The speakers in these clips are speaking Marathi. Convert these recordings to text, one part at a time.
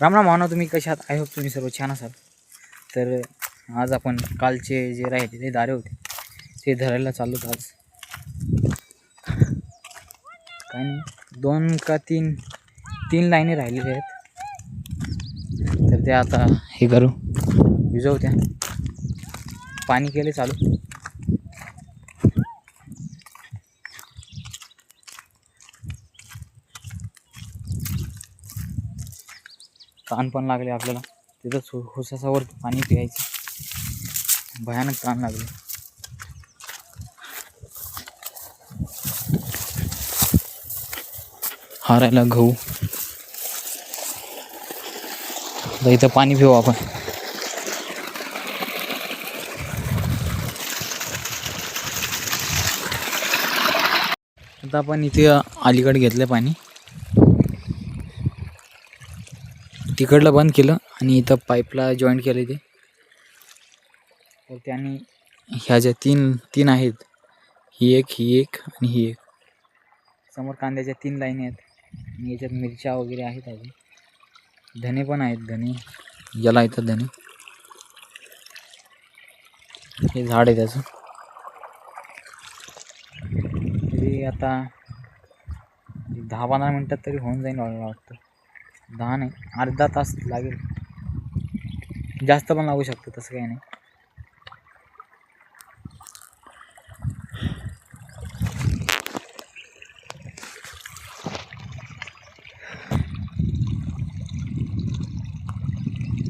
राम राम मानव तुम्ही कशा आहात? आय होप तुम्ही सर्व छान असाल. तर आज आपण कालचे जे राहिले ते दारे होते. ते धरायला चाललो आज. काय नाही. दोन का तीन तीन लाईनी राहिलेल्या आहेत तर ते आता हे करू. विजवत्या पाणी केले चालू. ताण पण लागले आपल्याला. तिथंच सु हुसासावर पाणी प्यायचं. भयानक ताण लागले. हारायला गहू. इथं पाणी पिऊ आपण. आता आपण इथे अलीकडे घेतलं पाणी. तिकडलं बंद केलं आणि इथं पाईपला जॉईंट केलं ते. तर त्यांनी ह्या ज्या तीन तीन आहेत ही एक ही एक आणि ही एक. समोर कांद्याच्या तीन लाईनी आहेत आणि याच्यात मिरच्या वगैरे आहेत अजून. धने पण आहेत धने. याला येतात धने. हे झाड आहे त्याचं तरी आता दहा पंधरा मिनटात तरी होऊन जाईल मला वाटतं. दहा नाही अर्धा तास लागेल. जास्त पण लागू शकतं तसं काही नाही.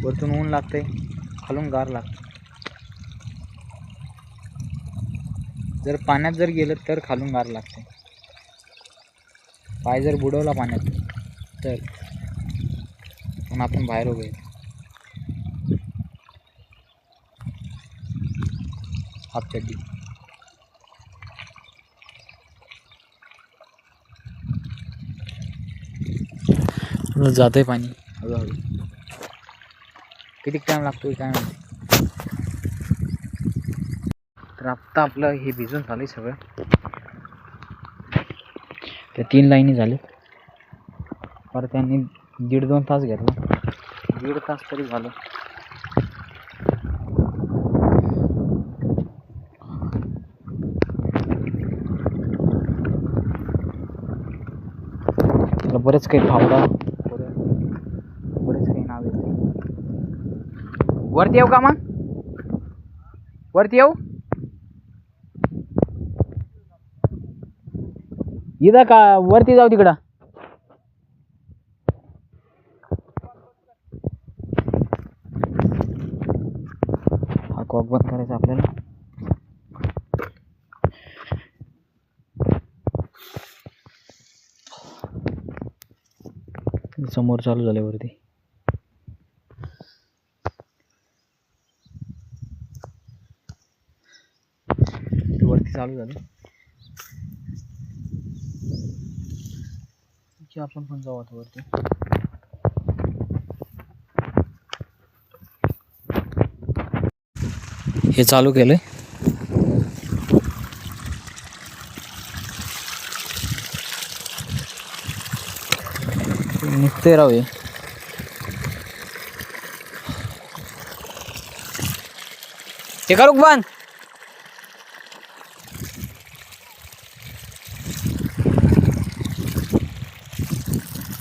वरतून ऊन लागतंय खालून गार लागते. जर पाण्यात जर गेलं तर खालून गार लागते पाय जर बुडवला पाण्यात तर. पण आपण बाहेर उभे. आहे. हाफ चड्डी. जात आहे पाणी. हळूहळू. किती टाईम लागतो काय माहिती? तर आत्ता आपलं हे भिजून झालं सगळं. त्या तीन लाईनी झाले परत त्यांनी दीड दोन तास घेतला. दीड तास तरी झालं. बरेच काही फावडा. बरं. बरेच काही नाव येते. वरती येऊ का मग? वरती येऊ? इथं का? वरती जाऊ तिकडं हा कॉक बंद करायचा आपल्याला समोर चालू झाल्यावरती. वरती वरती चालू झाले. की आपण पण जाऊ आता वरती. हे चालू केलंय. तेरावे हे करू बंद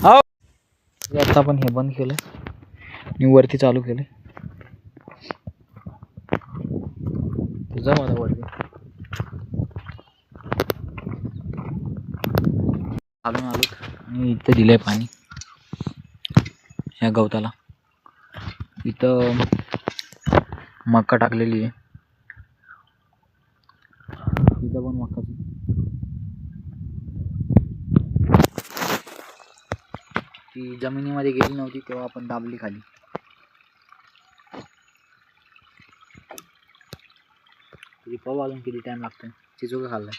हो आता आपण हे बंद केलं. आणि वरती चालू केलं. तुझा मला वरती. चालून आलो. आणि इथं दिलंय पाणी. या गवताला. इथं मक्का टाकलेली आहे. इथं पण मक्का ती जमिनीमध्ये गेली नव्हती तेव्हा आपण दाबली खाली. तरी पाहू अजून किती टाइम लागतो चिचोका खाल्लाय.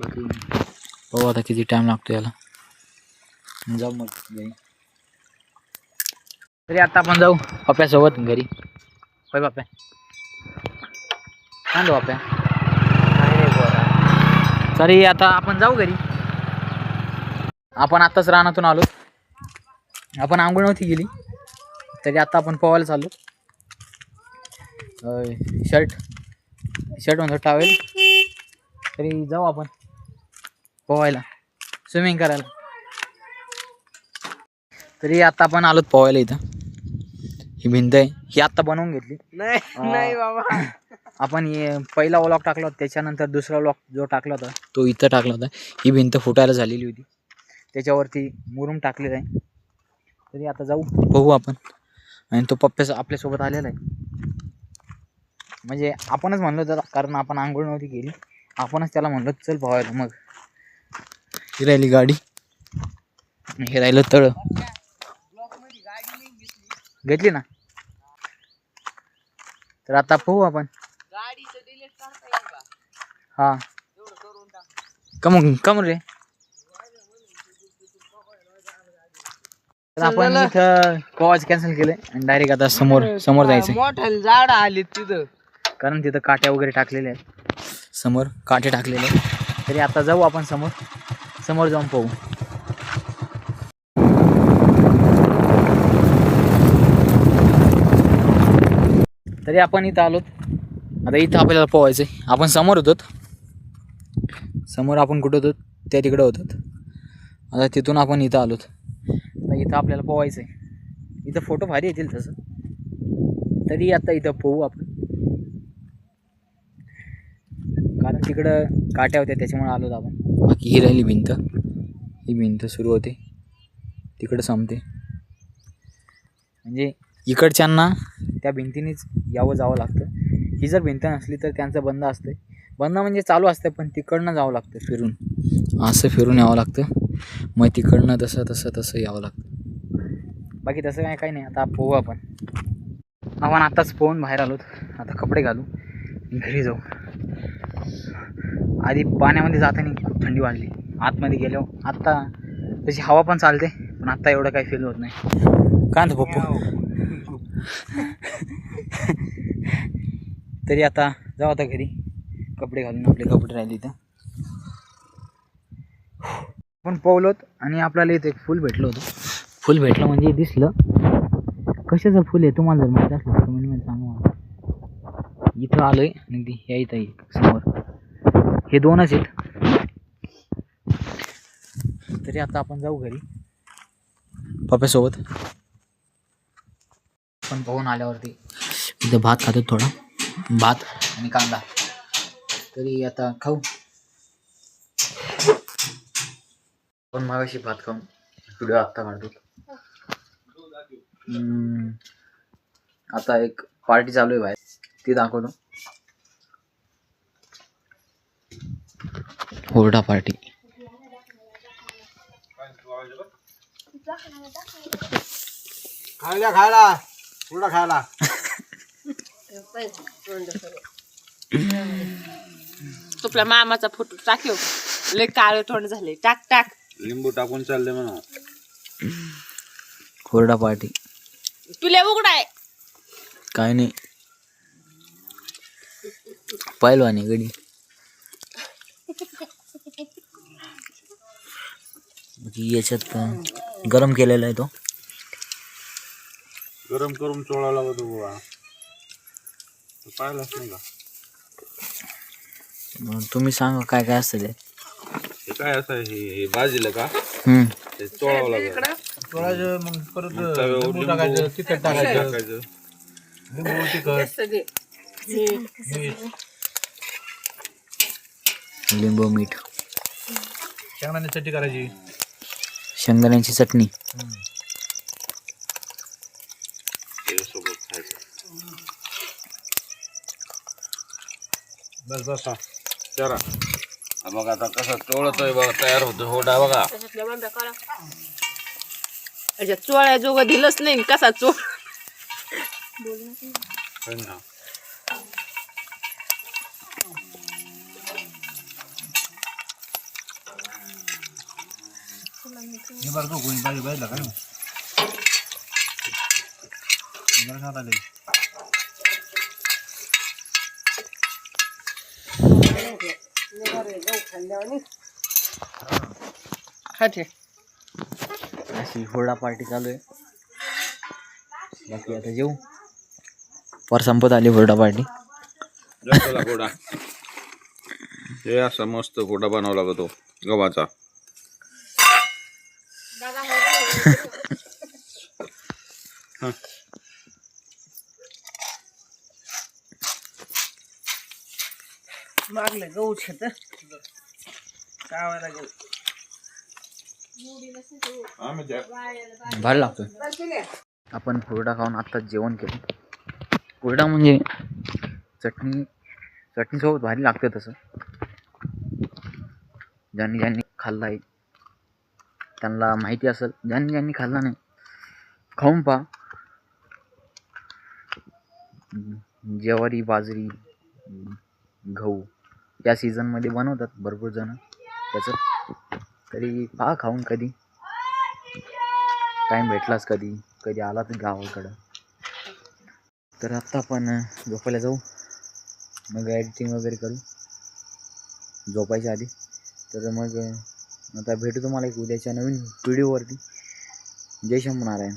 बाकी पाहू आता किती टाइम लागतो याला. जाऊ मग घरी. तरी आता आपण जाऊ पप्प्यासोबत घरी. होय बाप्या. सांगतो बाप्या. तरी आता आपण जाऊ घरी. आपण आत्ताच रानातून आलो. आपण आंघोळ नव्हती गेली तरी आता आपण पोवायला चाललो. शर्ट शर्ट म्हणतो टावेल तरी जाऊ आपण. पोहायला. स्विमिंग करायला. तरी आता आपण आलो पोहायला इथं. ही भिंत आहे. ही आत्ता बनवून घेतली. नाही नाही बाबा. आपण हे पहिला व्लॉग टाकला होता. त्याच्यानंतर दुसरा व्लॉग जो टाकला होता तो इथं टाकला होता. ही भिंत फुटायला झालेली होती. त्याच्यावरती मुरुम टाकलेला आहे. तरी आता जाऊ. बघू आपण. आणि तो पप्प्या आपल्यासोबत आलेला आहे. म्हणजे आपणच म्हणलो होतं कारण आपण आंघोळ नव्हती केली. आपणच त्याला म्हणलो चल पोहायला मग. ही राहिली गाडी. हे राहिलं तळ. घेतली ना? तर आता पोहू आपण. हा. कम कम रे? आपण इथं कॉज कॅन्सल केलंय आणि डायरेक्ट आता समोर समोर जायचंय. मोठ्याला झाड आली तिथं. कारण तिथं काट्या वगैरे टाकलेल्या आहेत. समोर काटे टाकलेले आहेत. तरी आता जाऊ आपण समोर. समोर जाऊन पाहू. तरी आपण इथं आलोत. आता इथं आपल्याला पोहायचं आहे आपण समोर होतो समोर आपण कुठं होतो त्या तिकडं होतो आता तिथून आपण इथं आलोत. आता इथं आपल्याला पोहायचं आहे इथं फोटो भारी येतील तसं. तरी आता इथं पोहू आपण. कारण तिकडं काट्या होत्या त्याच्यामुळे आलो आपण. बाकी ही राहिली भिंत. ही भिंत सुरू होते. तिकडं संपते. म्हणजे इकडच्यांना त्या भिंतीनेच यावं जावं लागतं. ही जर भिंत नसली तर त्यांचं बंद असतं बंद म्हणजे चालू असतं पण तिकडनं जावं लागतं. फिरून. असं फिरून यावं लागतं. मग तिकडनं तसं तसं तसं यावं लागतं. बाकी तसं काय काही नाही. आता पोहू आपण. आपण आत्ताच पोहून बाहेर आलोत. आता कपडे घालू. घरी जाऊ. आधी पाण्यामध्ये जाताना खूप थंडी वाढली आतमध्ये गेलो आत्ता तशी हवा पण चालते पण आत्ता एवढं काही फील होत नाही. काय पप्पू. तरी आता जाऊ आता घरी. कपडे घालून आपले कपडे राहिले इथं. आपण पोवलोत आणि आपल्याला इथं एक फुल भेटलं होतं. फुल भेटलं म्हणजे दिसलं. कशाचं फुल आहे? तुम्हाला जर माहीत असलं तर कमेंटमध्ये सांगू. इथं आलो आहे आणि ती या इथं हे दोनच आहेत. तरी आता आपण जाऊ घरी. पप्प्यासोबत. पण पाहून आल्यावरती इथं भात खातो थोडा. भात आणि कांदा. तरी आता खाऊ. पण मागाशी भात खाऊन व्हिडिओ आत्ता काढतो. हम्म, आता एक पार्टी चालू आहे बाहेर. ती दाखवतो. हुरडा पार्टी. खायला खायला. पुढं खायला. तुपल्या मामाचा फोटो टाकव लय काळे तोंड झाले. टाक टाक. लिंबू टाकून चालले म्हणा. हुरडा पार्टी. तुला उघडाय काय नाही. पहिलवानी गडी. याच्यात अं, गरम केलेला आहे तो. गरम करून चोळा लागतो तो पाहिलाच नाही का? मग तुम्ही सांगा काय काय असतं ते. हे काय असं? हे भाजीला का? हम्म. ते चोळावं लागलं. थोडाचं मग परत टाकायचं तिखट टाकायचं. लिंबू तिखट लिंबू मीठ. शेंगदाणे चटणी करायची. शेंगदाण्याची चटणी. बस बस. जरा. बघा आता कसं चोळतोय बघा तयार होतोय होडा बघा. चोळ्या जोग दिलंच नाही कसा चोळ? ना. हे बरं तो कोणी पाहिजे पाहिजे काय जरा खात आले खाते. अशी हुरडा पार्टी चालू आहे. बाकी आता जेऊ. पर संपत आली हुरडा पार्टी. घोडा हे असा मस्त घोडा बनवला लागतो गव्हाचा. मागलं गहू छत गावाला गहू. भारी लागतोय. आपण हुरडा खाऊन आत्ताच जेवण केलं. हुरडा म्हणजे चटणी चटणीसोबत भारी लागतं तसं. ज्यांनी ज्यांनी खाल्ला आहे. त्यांना माहिती असेल. ज्यांनी ज्यांनी खाल्ला नाही. खाऊन पहा. ज्वारी बाजरी गहू या सीझनमध्ये बनवतात भरपूर जण. त्याचं तरी पहा खाऊन कधी. टाईम भेटलाच कधी. कधी आला तर गावाकडं. तर आत्ता आपण झोपायला जाऊ. मग एडिटिंग वगैरे करू. झोपायच्या आधी. तर मग आता भेटू तुम्हाला एक उद्याच्या नवीन व्हिडिओवरती जय शंभू नारायण